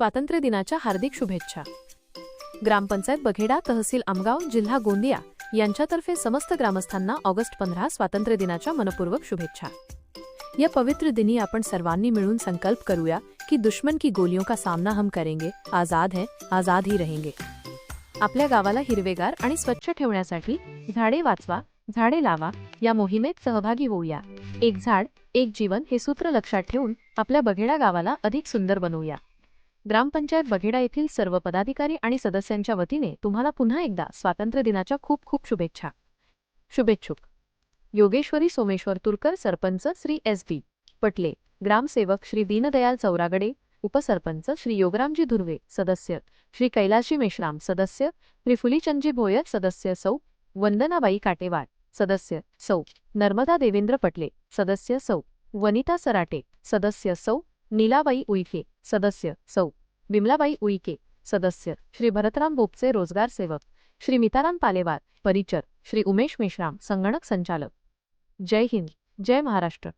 स्वातंत्र्य दिनाच्या हार्दिक शुभेच्छा. ग्रामपंचायत बघेडा तहसील आमगाव जिल्हा गोंदिया यांच्यातर्फे समस्त ग्रामस्थांना ऑगस्ट पंधरा स्वातंत्र्य दिनाच्या मनपूर्वक शुभेच्छा. या पवित्र दिनी आपण सर्वांनी मिळून संकल्प करूया की दुश्मन की गोलियों का सामना हम करेंगे आजाद है आजाद ही रहेंगे. आपल्या गावाला हिरवेगार आणि स्वच्छ ठेवण्यासाठी झाडे वाचवा झाडे लावा या मोहिमेत सहभागी होऊया. एक झाड एक जीवन हे सूत्र लक्षात ठेवून आपल्या बघेडा गावाला अधिक सुंदर बनवूया. ग्रामपंचायत बघेडा येथील सर्व पदाधिकारी आणि सदस्यांच्या वतीने तुम्हाला पुन्हा एकदा स्वातंत्र्य दिनाच्या खूप खूप शुभेच्छा. शुभेच्छुक. Yogeshwari Someshwar Turkar sarpanch Shri S B Patle. ग्रामसेवक श्री दीनदयाल चौरागडे उपसरपंच श्री योगरामजी धुर्वे सदस्य श्री कैलाशी मेश्राम सदस्य श्री फुलीचंदजी भोयर सदस्य सौ. वंदनाबाई काटेवाड सदस्य सौ. नर्मदा देवेंद्र पटले सदस्य सौ. वनिता सराटे सदस्य सौ. नीलाबाई उईके सदस्य सौ. विमलाबाई उईके सदस्य श्री भरतराम बोपचे रोजगार सेवक श्री मिताराम पालेवार परिचर श्री उमेश मेश्राम संगणक संचालक. जय हिंद जय महाराष्ट्र.